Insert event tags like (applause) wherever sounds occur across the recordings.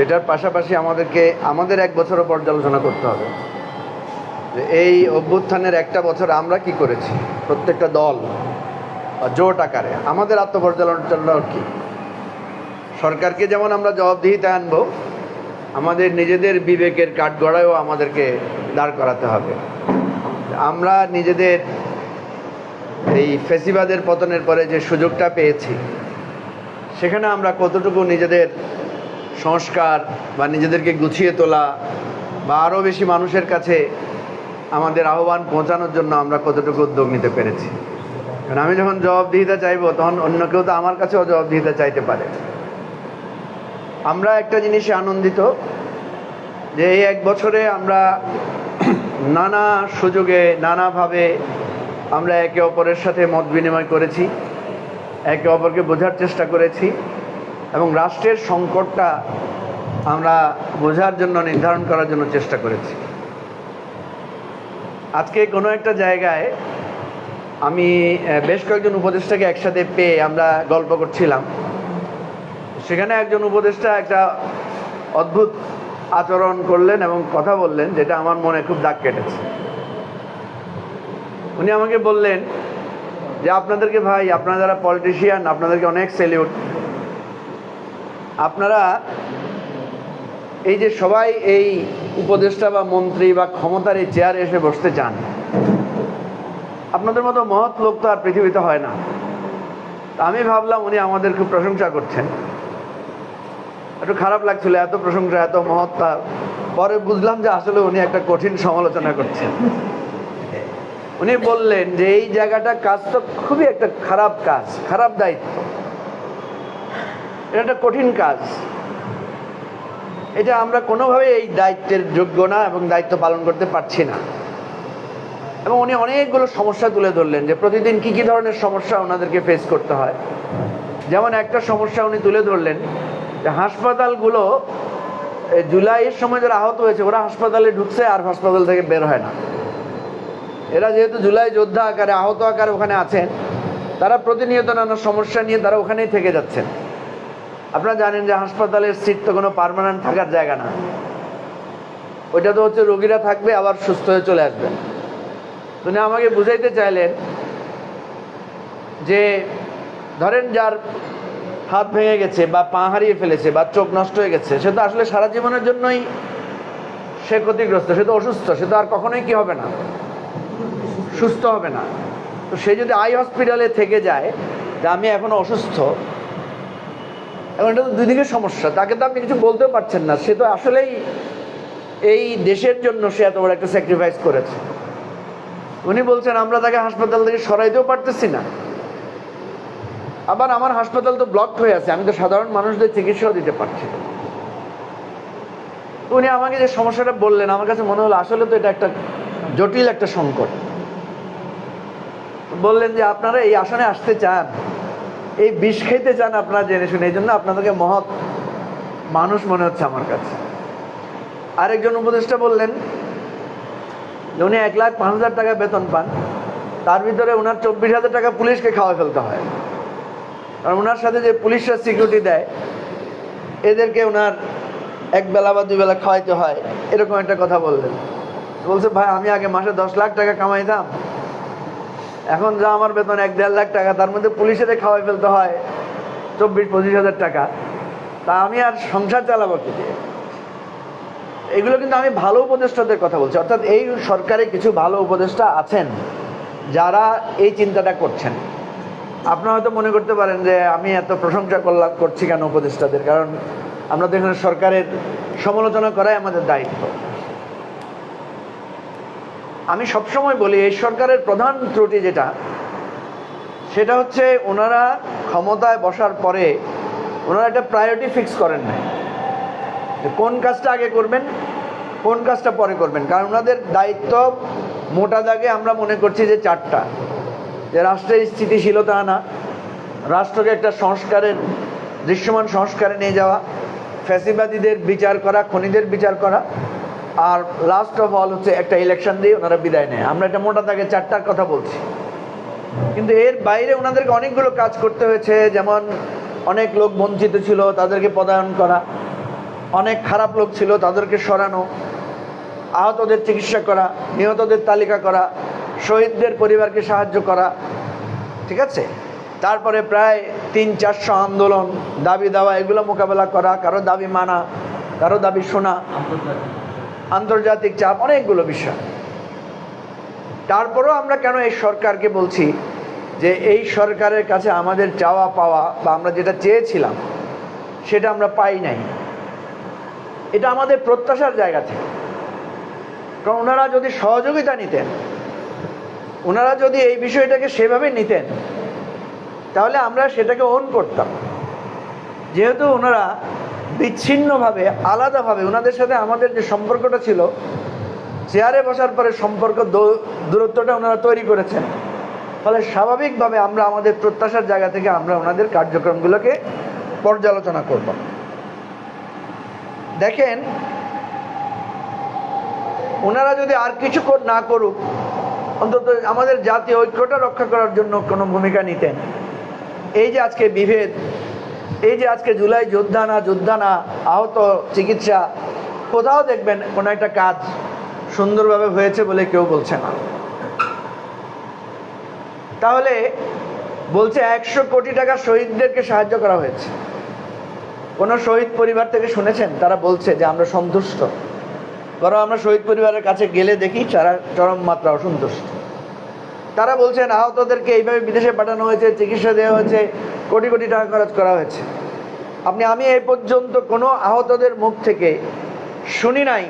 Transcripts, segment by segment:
সেটার পাশাপাশি আমাদেরকে, আমাদের এক বছরও পর্যালোচনা করতে হবে। যে এই অভ্যুত্থানের একটা বছর আমরা কি করেছি? প্রত্যেকটা দল জোট আকারে। আমাদের আত্মপর্যালোচনা কি? সরকারকে যেমন আমরা জবাবদিহিতে আনব, আমাদের নিজেদের বিবেকের কাঠগড়ায়ও আমাদেরকে দাঁড় করাতে হবে। আমরা নিজেদের এই ফেসিবাদের পতনের পরে যে সুযোগটা পেয়েছি, সেখানে আমরা কতটুকু নিজেদের সংস্কার বা নিজেদেরকে গুছিয়ে তোলা বা আরও বেশি মানুষের কাছে আমাদের আহ্বান পৌঁছানোর জন্য আমরা কতটুকু উদ্যোগ নিতে পেরেছি। কারণ আমি যখন জবাবদিহিতা চাইব, তখন অন্য কেউ তো আমার কাছেও জবাবদিহিতা চাইতে পারে। আমরা একটা জিনিসে আনন্দিত যে এই এক বছরে আমরা (clears throat) নানা সুযোগে, নানাভাবে আমরা একে অপরের সাথে মত বিনিময় করেছি, একে অপরকে বোঝার চেষ্টা করেছি। এবং রাষ্ট্রের সংকটটা আমরা বোঝার জন্য, নির্ধারণ করার জন্য চেষ্টা করেছি। আজকে কোনো একটা জায়গায় আমি বেশ কয়েকজন উপদেষ্টাকে একসাথে পেয়ে আমরা গল্প করছিলাম। সেখানে একজন উপদেষ্টা একটা অদ্ভুত আচরণ করলেন এবং কথা বললেন, যেটা আমার মনে খুব দাগ কেটেছে। উনি আমাকে বললেন যে, আপনাদেরকে ভাই, আপনারা যারা পলিটিশিয়ান আপনাদেরকে অনেক সেলিউট আপনারা এই যে সবাই এই উপদেষ্টা বা মন্ত্রী বা ক্ষমতার এই চেয়ারে এসে বসতে চান, আপনাদের মতো মহৎ লোক তো আর পৃথিবীতে হয় না। আমি ভাবলাম উনি আমাদের খুব প্রশংসা করছেন। একটু খারাপ লাগছিল, এত প্রশংসা, এত মহত্তা পরে বুঝলাম যে আসলে উনি একটা কঠিন সমালোচনা করছেন। উনি বললেন যে এই জায়গাটা কাজ তো খুবই একটা খারাপ কাজ, খারাপ দায়িত্ব। এটা একটা কঠিন কাজ। এটা আমরা কোনোভাবে এই দায়িত্বের যোগ্য না এবং দায়িত্ব পালন করতে পারছি না। এবং উনি অনেকগুলো সমস্যা তুলে ধরলেন যে প্রতিদিন কি কি ধরনের সমস্যা ওনাদেরকে ফেস করতে হয়। যেমন একটা সমস্যা উনি তুলে ধরলেন যে হাসপাতালগুলো জুলাইয়ের সময় যারা আহত হয়েছে, ওরা হাসপাতালে ঢুকছে আর হাসপাতাল থেকে বের হয় না। এরা যেহেতু জুলাই যোদ্ধা আকারে, আহত আকারে ওখানে আছেন, তারা প্রতিনিয়ত নানা সমস্যা নিয়ে তারা ওখানেই থেকে যাচ্ছেন। আপনারা জানেন যে হাসপাতালের সিট তো কোনো পার্মানেন্ট থাকার জায়গা না। ওইটা তো হচ্ছে রোগীরা থাকবে, আবার সুস্থ হয়ে চলে আসবে। উনি আমাকে বুঝাইতে চাইলেন যে, ধরেন যার হাত ভেঙে গেছে বা পা হারিয়ে ফেলেছে বা চোখ নষ্ট হয়ে গেছে, সে তো আসলে সারা জীবনের জন্যই সে ক্ষতিগ্রস্ত, সে তো অসুস্থ, সে তো আর কখনোই কি হবে না? সুস্থ হবে না। তো সে যদি আই হসপিটালে থেকে যায় যে আমি এখনও অসুস্থ এখন এটা তো দুদিকে সমস্যা, তাকে তো আপনি কিছু বলতেও পারছেন না। সে তো আসলেই এই দেশের জন্য সে এত বড় একটা স্যাক্রিফাইস করেছে। উনি বলছেন, আমরা তাকে হাসপাতাল থেকে সরাইতেও পারতেছি না। আবার আমার হাসপাতাল তো ব্লক হয়ে আছে, আমি তো সাধারণ মানুষদের চিকিৎসাও দিতে পারছি উনি আমাকে যে সমস্যাটা বললেন, আমার কাছে মনে হলো আসলে তো এটা একটা জটিল একটা সংকট। বললেন যে, আপনারা এই আসনে আসতে চান এই বিষ খেতে চান আপনারা জেনে শুনে, এই জন্য আপনাদেরকে মহৎ মানুষ মনে হচ্ছে আমার কাছে। আরেকজন উপদেষ্টা বললেন যে উনি এক লাখ পাঁচ হাজার টাকা বেতন পান, তার ভিতরে ওনার চব্বিশ হাজার টাকা পুলিশকে খাওয়া ফেলতে হয়। আর ওনার সাথে যে পুলিশরা সিকিউরিটি দেয়, এদেরকে ওনার এক বেলা বা দুই বেলা খাওয়াইতে হয়, এরকম একটা কথা বললেন। বলছে, ভাই, আমি আগে মাসে দশ লাখ টাকা কামাইতাম এখন যা আমার বেতন এক দেড় লাখ টাকা, তার মধ্যে পুলিশের খাওয়াই ফেলতে হয় চব্বিশ, পঁচিশ হাজার টাকা। তা আমি আর সংসার চালাবো কি দিয়ে? এগুলো কিন্তু আমি ভালো উপদেষ্টাদের কথা বলছি। অর্থাৎ এই সরকারে কিছু ভালো উপদেষ্টা আছেন, যারা এই চিন্তাটা করছেন। আপনারা হয়তো মনে করতে পারেন যে আমি এত প্রশংসা করলাম করছি কেন উপদেষ্টাদের? কারণ আমরা তো এখানে সরকারের সমালোচনা করাই আমাদের দায়িত্ব। আমি সবসময় বলি, এই সরকারের প্রধান ত্রুটি যেটা, সেটা হচ্ছে ওনারা ক্ষমতায় বসার পরে ওনারা একটা প্রায়োরিটি ফিক্স করেন না কোন কাজটা আগে করবেন, কোন কাজটা পরে করবেন? কারণ ওনাদের দায়িত্ব মোটা দাগে আমরা মনে করছি যে চারটা। যে রাষ্ট্রের স্থিতিশীলতা আনা, রাষ্ট্রকে একটা সংস্কারের, দৃশ্যমান সংস্কারে নিয়ে যাওয়া, ফ্যাসিবাদীদের বিচার করা, খনিদের বিচার করা আর লাস্ট অফ অল হচ্ছে একটা ইলেকশন দিয়ে ওনারা বিদায় নেয়। আমরা এটা মোটা দাগে চারটার কথা বলছি। কিন্তু এর বাইরে ওনাদেরকে অনেকগুলো কাজ করতে হয়েছে, যেমন অনেক লোক বঞ্চিত ছিল, তাদেরকে পদায়ন করা। অনেক খারাপ লোক ছিল, তাদেরকে সরানো। আহতদের চিকিৎসা করা, নিহতদের তালিকা করা, শহীদদের পরিবারকে সাহায্য করা। ঠিক আছে? তারপরে প্রায় তিন চারশো আন্দোলন, দাবি দাওয়া, এগুলো মোকাবেলা করা, কারও দাবি মানা, কারও দাবি শোনা। আন্তর্জাতিক চাপ, অনেকগুলো বিষয়। তারপরেও আমরা কেন এই সরকারকে বলছি যে এই সরকারের কাছে আমাদের চাওয়া পাওয়া বা আমরা যেটা চেয়েছিলাম, সেটা আমরা পাই নাই। এটা আমাদের প্রত্যাশার জায়গা থেকে। কারণ ওনারা যদি সহযোগিতা নিতেন, ওনারা যদি এই বিষয়টাকে সেভাবে নিতেন, তাহলে আমরা সেটাকে অন করতাম। যেহেতু ওনারা বিচ্ছিন্নভাবে, আলাদাভাবে ওনাদের সাথে আমাদের যে সম্পর্কটা ছিল, চেয়ারে বসার পরে সম্পর্ক দূরত্বটা ওনারা তৈরি করেছেন। ফলে স্বাভাবিকভাবে আমরা আমাদের প্রত্যাশার জায়গা থেকে আমরা ওনাদের কার্যক্রমগুলোকে পর্যালোচনা করব। দেখেন, ওনারা যদি আর কিছু না করুক, অন্তত আমাদের জাতীয় ঐক্যটা রক্ষা করার জন্য কোনো ভূমিকা নিতেন। এই যে আজকে বিভেদ এই যে আজকে জুলাই যোদ্ধা না যোদ্ধা না, আহত চিকিৎসা, কোথাও দেখবেন কোনো একটা কাজ সুন্দরভাবে হয়েছে বলে কেউ বলছে না। তাহলে বলছে একশো কোটি টাকা শহীদদেরকে সাহায্য করা হয়েছে। কোনো শহীদ পরিবার থেকে শুনেছেন? তারা বলছে যে আমরা সন্তুষ্ট। বরং আমরা শহীদ পরিবারের কাছে গেলে দেখি তারা চরম মাত্রা অসন্তুষ্ট। তারা বলছেন, আহতদেরকে এইভাবে বিদেশে পাঠানো হয়েছে, চিকিৎসা দেওয়া হয়েছে, কোটি কোটি টাকা খরচ করা হয়েছে। আপনি, আমি এই পর্যন্ত কোনো আহতদের মুখ থেকে শুনি নাই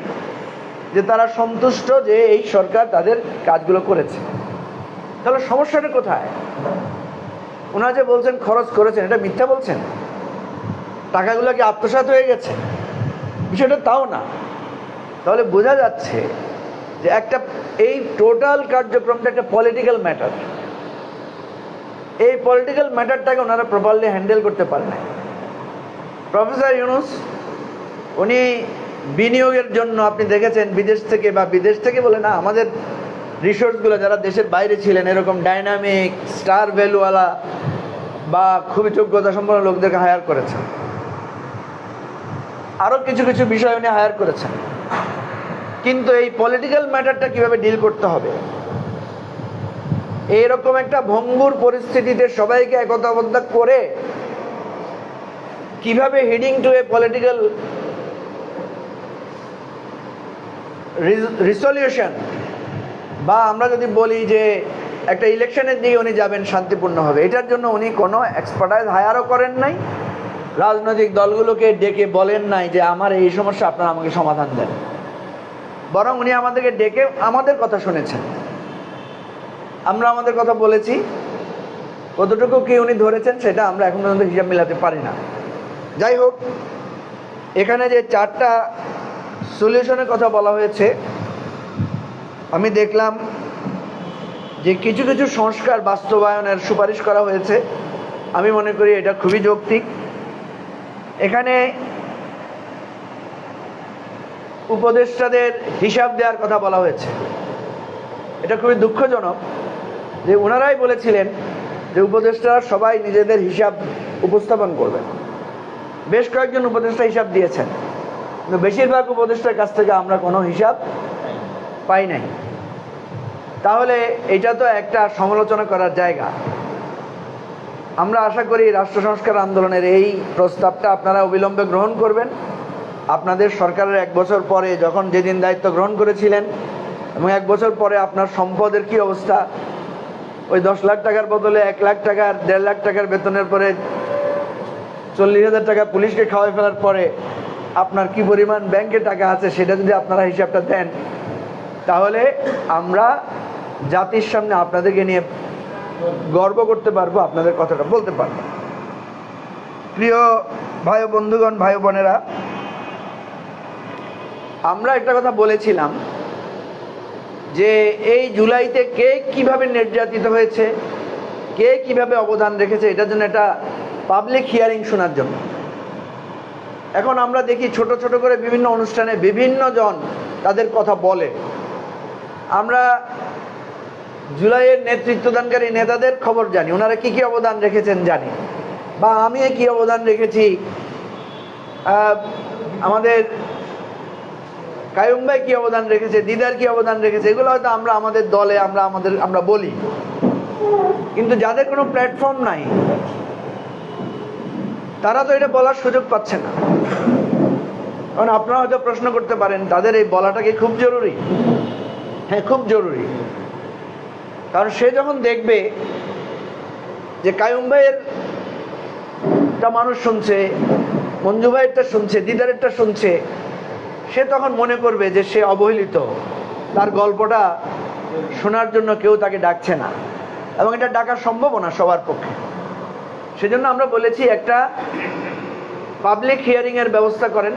যে তারা সন্তুষ্ট যে এই সরকার তাদের কাজগুলো করেছে। তাহলে সমস্যাটা কোথায়? ওনারা যে বলছেন, খরচ করেছেন, এটা মিথ্যা বলছেন? টাকাগুলো কি আত্মসাৎ হয়ে গেছে? বিষয়টা তাও না। তাহলে বোঝা যাচ্ছে যে একটা, এই টোটাল কার্যক্রমটা একটা পলিটিক্যাল ম্যাটার এই পলিটিক্যাল ম্যাটারটাকে ওনারা প্রপারলি হ্যান্ডেল করতে পারে না প্রফেসর ইউনুস উনি বিনিয়োগের জন্য আপনি দেখেছেন বিদেশ থেকে বা বিদেশ থেকে বলে না, আমাদের রিসোর্সগুলো যারা দেশের বাইরে ছিলেন, এরকম ডাইনামিক স্টার ভ্যালুওয়ালা বা খুবই যোগ্যতা সম্পন্ন লোকদেরকে হায়ার করেছেন। আরও কিছু কিছু বিষয় উনি হায়ার করেছেন। কিন্তু এই পলিটিক্যাল ম্যাটারটা কীভাবে ডিল করতে হবে? এইরকম একটা ভঙ্গুর পরিস্থিতিতে সবাইকে একতাবদ্ধ করে কীভাবে heading to a political resolution বা আমরা যদি বলি যে একটা ইলেকশনের দিকে উনি যাবেন শান্তিপূর্ণভাবে, এটার জন্য উনি কোনো এক্সপার্টাইজ হায়ারও করেন নাই, রাজনৈতিক দলগুলোকে ডেকে বলেন নাই যে আমার এই সমস্যা, আপনারা আমাকে সমাধান দেন। বরং উনি আমাদেরকে ডেকে আমাদের কথা শুনেছেন। আমরা আমাদের কথা বলেছি। কতটুকু কি উনি ধরেছেন সেটা আমরা এখন পর্যন্ত হিসাব মিলাতে পারি না। যাই হোক, এখানে যে চারটা সলিউশনের কথা বলা হয়েছে, আমি দেখলাম যে কিছু কিছু সংস্কার বাস্তবায়নের সুপারিশ করা হয়েছে। আমি মনে করি এটা খুবই যৌক্তিক। এখানে উপদেষ্টাদের হিসাব দেওয়ার কথা বলা হয়েছে। এটা খুবই দুঃখজনক যে ওনারাই বলেছিলেন যে উপদেষ্টারা সবাই নিজেদের হিসাব উপস্থাপন করবেন। বেশ কয়েকজন উপদেষ্টা হিসাব দিয়েছেন। কিন্তু বেশিরভাগ উপদেষ্টার কাছ থেকে আমরা কোনো হিসাব পাই নাই। তাহলে এটা তো একটা সমালোচনা করার জায়গা। আমরা আশা করি রাষ্ট্র সংস্কার আন্দোলনের এই প্রস্তাবটা আপনারা অবিলম্বে গ্রহণ করবেন। আপনাদের সরকারের এক বছর পরে যখন যেদিন দায়িত্ব গ্রহণ করেছিলেন এবং এক বছর পরে আপনার সম্পদের কি অবস্থা? ওই দশ লাখ টাকার বদলে এক লাখ টাকার, দেড় লাখ টাকার বেতনের পরে চল্লিশ হাজার টাকা পুলিশকে খাওয়াই ফেলার পরে আপনার কি পরিমাণ ব্যাংকে টাকা আছে সেটা যদি আপনারা হিসাবটা দেন, তাহলে আমরা জাতির সামনে আপনাদেরকে নিয়ে গর্ব করতে পারব, আপনাদের কথাটা বলতে পারব। প্রিয় ভাই বন্ধুগণ, ভাই বোনেরা আমরা একটা কথা বলেছিলাম যে এই জুলাইতে কে কীভাবে নির্যাতিত হয়েছে, কে কীভাবে অবদান রেখেছে, এটার জন্য একটা পাবলিক হিয়ারিং শোনার জন্য। এখন আমরা দেখি ছোট ছোট করে বিভিন্ন অনুষ্ঠানে বিভিন্ন জন তাদের কথা বলে। আমরা জুলাইয়ের নেতৃত্বদানকারী নেতাদের খবর জানি, ওনারা কি কি অবদান রেখেছেন জানি। বা আমি কি অবদান রেখেছি আমাদের কায়ুম ভাই কি অবদান রেখেছে, দিদার কি অবদান রেখেছে, এগুলো হয়তো আমরা আমাদের দলে, আমরা আমাদের, আমরা বলি। কিন্তু যাদের কোনো প্ল্যাটফর্ম নাই, তারা তো এটা বলার সুযোগ পাচ্ছে না। কারণ আপনারা হয়তো প্রশ্ন করতে পারেন, তাদের এই বলাটা কি খুব জরুরি? হ্যাঁ খুব জরুরি। কারণ সে যখন দেখবে যে কায়ুম ভাইয়ের মানুষ শুনছে, মঞ্জু ভাইয়েরটা শুনছে, দিদারেরটা শুনছে সে তখন মনে করবে যে সে অবহেলিত। তার গল্পটা শোনার জন্য কেউ তাকে ডাকছে না। এবং এটা ডাকা সম্ভব না সবার পক্ষে। সেজন্য আমরা বলেছি একটা পাবলিক হিয়ারিং এর ব্যবস্থা করেন।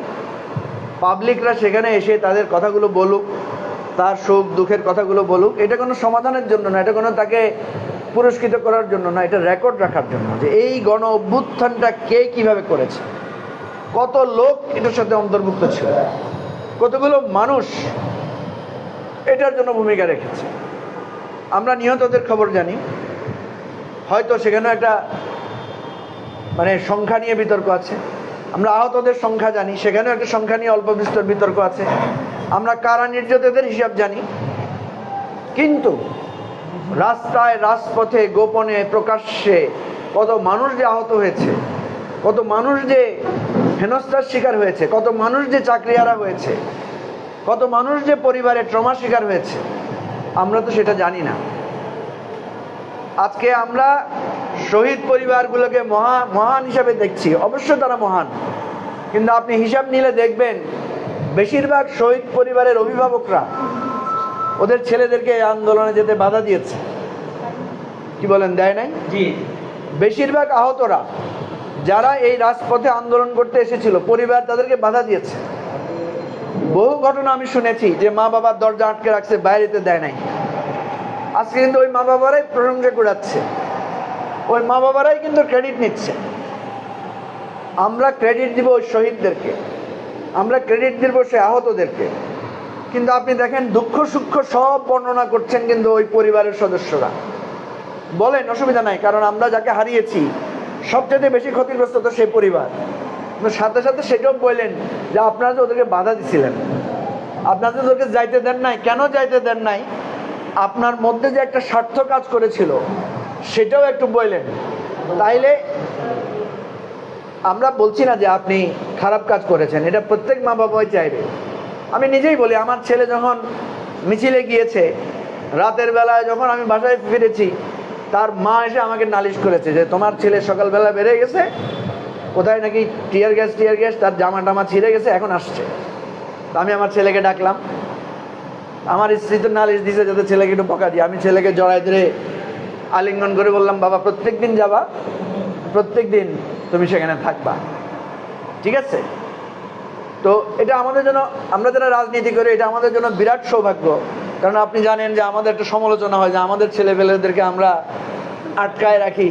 পাবলিকরা সেখানে এসে তাদের কথাগুলো বলুক, তার সুখ দুঃখের কথাগুলো বলুক। এটা কোনো সমাধানের জন্য না, এটা কোনো তাকে পুরস্কৃত করার জন্য না, এটা রেকর্ড রাখার জন্য যে এই গণ অভ্যুত্থানটা কে কীভাবে করেছে? কত লোক এটার সাথে অন্তর্ভুক্ত ছিল? কতগুলো মানুষ এটার জন্য ভূমিকা রেখেছে। আমরা নিহতদের খবর জানি। হয়তো সেখানে একটা মানে সংখ্যা নিয়ে বিতর্ক আছে। আমরা আহতদের সংখ্যা জানি, সেখানেও একটা সংখ্যা নিয়ে অল্প বিস্তর বিতর্ক আছে। আমরা কারা নির্যাতিতের হিসাব জানি। কিন্তু রাস্তায়, রাজপথে, গোপনে, প্রকাশ্যে কত মানুষ যে আহত হয়েছে, কত মানুষ যে হেনস্থার শিকার হয়েছে কত মানুষ যে চাকরিহারা হয়েছে কত মানুষ যে পরিবারে ট্রমা শিকার হয়েছে আমরা তো সেটা জানি না। আজকে আমরা শহীদ পরিবারগুলোকে মহা মহান হিসাবে দেখছি অবশ্য তারা মহান কিন্তু আপনি হিসাব নিলে দেখবেন বেশিরভাগ শহীদ পরিবারের অভিভাবকরা ওদের ছেলেদেরকে এই আন্দোলনে যেতে বাধা দিয়েছে। কি বলেন দেয় নাই? বেশিরভাগ আহতরা যারা এই রাজপথে আন্দোলন করতে এসেছিল, পরিবার তাদেরকে বাধা দিয়েছে। বহু ঘটনা আমি শুনেছি যে মা বাবার দরজা আটকে রাখছে, বাইরেতে দেয় নাই। আজকে কিন্তু ওই মা বাবারাই প্রশংসা কুড়াচ্ছে। ওই মা বাবারাই কিন্তু ক্রেডিট নিচ্ছে। আমরা ক্রেডিট দিব ওই শহীদদেরকে। আমরা ক্রেডিট দিব সে আহতদেরকে। কিন্তু আপনি দেখেন, দুঃখ সুখ সব বর্ণনা করছেন কিন্তু ওই পরিবারের সদস্যরা। বলেন, অসুবিধা নাই, কারণ আমরা যাকে হারিয়েছি সবচেয়ে বেশি ক্ষতিগ্রস্ত তো সেই পরিবার। সাথে সাথে সেটাও বললেন যে আপনারা যে ওদেরকে বাধা দিছিলেন আপনাদের ওদেরকে যাইতে দেন নাই, কেন যাইতে দেন নাই, আপনার মধ্যে যে একটা স্বার্থ কাজ করেছিল, সেটাও একটু বললেন। তাইলে আমরা বলছি না যে আপনি খারাপ কাজ করেছেন, এটা প্রত্যেক মা বাবাই চাইবে। আমি নিজেই বলি, আমার ছেলে যখন মিছিলে গিয়েছে, রাতের বেলায় যখন আমি বাসায় ফিরেছি তার মা এসে আমাকে নালিশ করেছে যে তোমার ছেলে সকালবেলা বেড়ে গেছে, কোথায় নাকি টিয়ার গ্যাস টিয়ার গ্যাস, তার জামা টামা ছিঁড়ে গেছে, এখন আসছে। তা আমি আমার ছেলেকে ডাকলাম। আমার স্ত্রী তো নালিশ দিছে যাতে ছেলেকে একটু বকা দিই আমি ছেলেকে জড়াই ধরে আলিঙ্গন করে বললাম, বাবা প্রত্যেক দিন যাবা প্রত্যেক দিন তুমি সেখানে থাকবা। ঠিক আছে? তো এটা আমাদের জন্য, আমরা যারা রাজনীতি করি, এটা আমাদের জন্য বিরাট সৌভাগ্য। কারণ আপনি জানেন যে আমাদের একটা সমালোচনা হয় যে আমাদের ছেলেপেলেদেরকে আমরা আটকায় রাখি।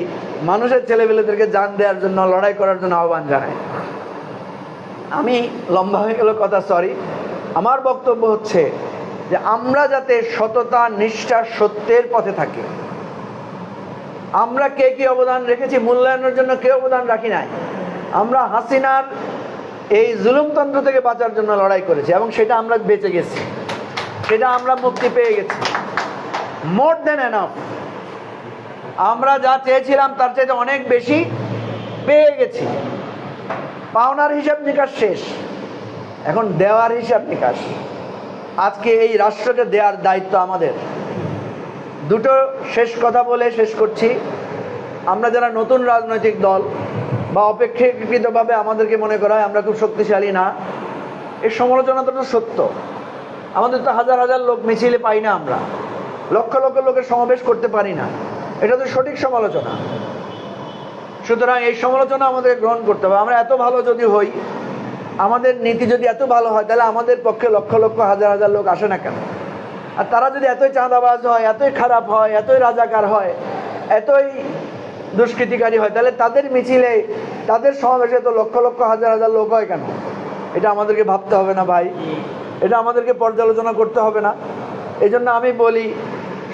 মানুষের ছেলেপেলেদেরকে জান দেওয়ার জন্য, লড়াই করার জন্য আহ্বান জানাই। আমি লম্বা হয়ে গেল কথা সরি আমার বক্তব্য হচ্ছে যে, আমরা যাতে সততা, নিষ্ঠা, সত্যের পথে থাকি। আমরা কে কি অবদান রেখেছি, মূল্যায়নের জন্য কে অবদান রাখি নাই। আমরা হাসিনার এই জুলুমতন্ত্র থেকে বাঁচার জন্য লড়াই করেছি এবং সেটা আমরা বেঁচে গেছি। সেটা আমরা মুক্তি পেয়ে গেছি। মোর দেন এনাফ আমরা যা চেয়েছিলাম তার চাইতে অনেক বেশি পেয়ে গেছি। পাওনার হিসাব নিকাশ শেষ। এখন দেওয়ার হিসাব নিকাশ। আজকে এই রাষ্ট্রকে দেওয়ার দায়িত্ব আমাদের। দুটো শেষ কথা বলে শেষ করছি। আমরা যারা নতুন রাজনৈতিক দল বা অপেক্ষাকৃতভাবে আমাদেরকে মনে করা হয় আমরা খুব শক্তিশালী না এই সমালোচনাটা তো সত্য। আমাদের তো হাজার হাজার লোক মিছিলে পাই না আমরা। লক্ষ লক্ষ লোকের সমাবেশ করতে পারি না। এটা তো সঠিক সমালোচনা। সুতরাং এই সমালোচনা আমাদের গ্রহণ করতে হবে। আমরা এত ভালো যদি হই, আমাদের নীতি যদি এত ভালো হয়, তাহলে আমাদের পক্ষে লক্ষ লক্ষ হাজার হাজার লোক আসে না কেন? আর তারা যদি এতই চাঁদাবাজ হয়, এতই খারাপ হয়, এতই রাজাকার হয়, এতই দুষ্কৃতিকারী হয়, তাহলে তাদের মিছিলে, তাদের সমাবেশে তো লক্ষ লক্ষ হাজার হাজার লোক হয় কেন? এটা আমাদেরকে ভাবতে হবে না ভাই। এটা আমাদেরকে পর্যালোচনা করতে হবে না। এই জন্য আমি বলি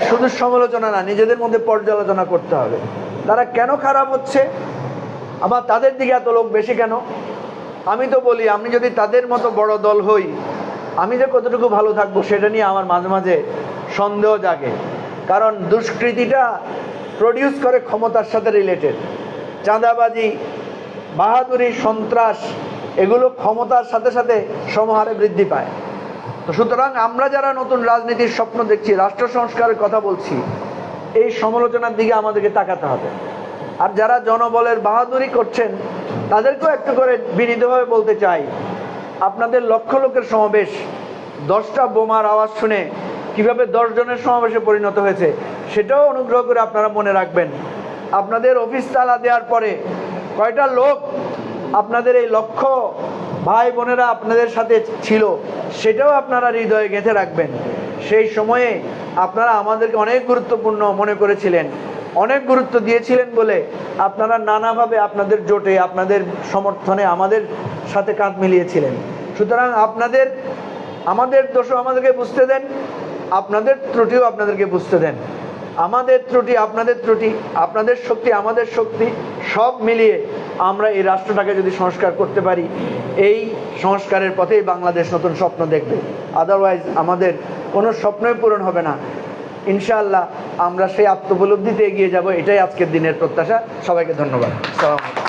শুধু সমালোচনা না, নিজেদের মধ্যে পর্যালোচনা করতে হবে। তারা কেন খারাপ হচ্ছে? আবার তাদের দিকে এত লোক বেশি কেন? আমি তো বলি, আমি যদি তাদের মতো বড় দল হই, আমি যে কতটুকু ভালো থাকব সেটা নিয়ে আমার মাঝে মাঝে সন্দেহ জাগে। কারণ দুষ্কৃতিটা প্রডিউস করে ক্ষমতার সাথে রিলেটেড চাঁদাবাজি, বাহাদুরি, সন্ত্রাস, এগুলো ক্ষমতার সাথে সাথে সমহারে বৃদ্ধি পায়। তো সুতরাং আমরা যারা নতুন রাজনীতির স্বপ্ন দেখছি, রাষ্ট্র সংস্কারের কথা বলছি, এই সমালোচনার দিকে আমাদেরকে তাকাতে হবে। আর যারা জনবলের বাহাদুরি করছেন, তাদেরকেও একটু করে বিনীতভাবে বলতে চাই, আপনাদের লক্ষ লোকের সমাবেশ, দশটা বোমার আওয়াজ শুনে কীভাবে দশ জনের সমাবেশে পরিণত হয়েছে, সেটাও অনুগ্রহ করে আপনারা মনে রাখবেন। আপনাদের অফিস তালা দেওয়ার পরে কয়টা লোক আপনাদের এই লক্ষ্য ভাই বোনেরা আপনাদের সাথে ছিল, সেটাও আপনারা হৃদয়ে গেঁথে রাখবেন। সেই সময়ে আপনারা আমাদেরকে অনেক গুরুত্বপূর্ণ মনে করেছিলেন। অনেক গুরুত্ব দিয়েছিলেন বলে আপনারা নানাভাবে আপনাদের জোটে, আপনাদের সমর্থনে আমাদের সাথে কাঁধ মিলিয়েছিলেন। সুতরাং আপনাদের, আমাদের দোষও আমাদেরকে বুঝতে দেন, আপনাদের ত্রুটিও আপনাদেরকে বুঝতে দেন। আমাদের ত্রুটি আপনাদের ত্রুটি, আপনাদের শক্তি আমাদের শক্তি, সব মিলিয়ে আমরা এই রাষ্ট্রটাকে যদি সংস্কার করতে পারি, এই সংস্কারের পথেই বাংলাদেশ নতুন স্বপ্ন দেখবে। আদারওয়াইজ আমাদের কোনো স্বপ্নই পূরণ হবে না। ইনশাআল্লাহ আমরা সেই আত্মোপলব্ধিতে এগিয়ে যাব, এটাই আজকের দিনের প্রত্যাশা। সবাইকে ধন্যবাদ। সালাম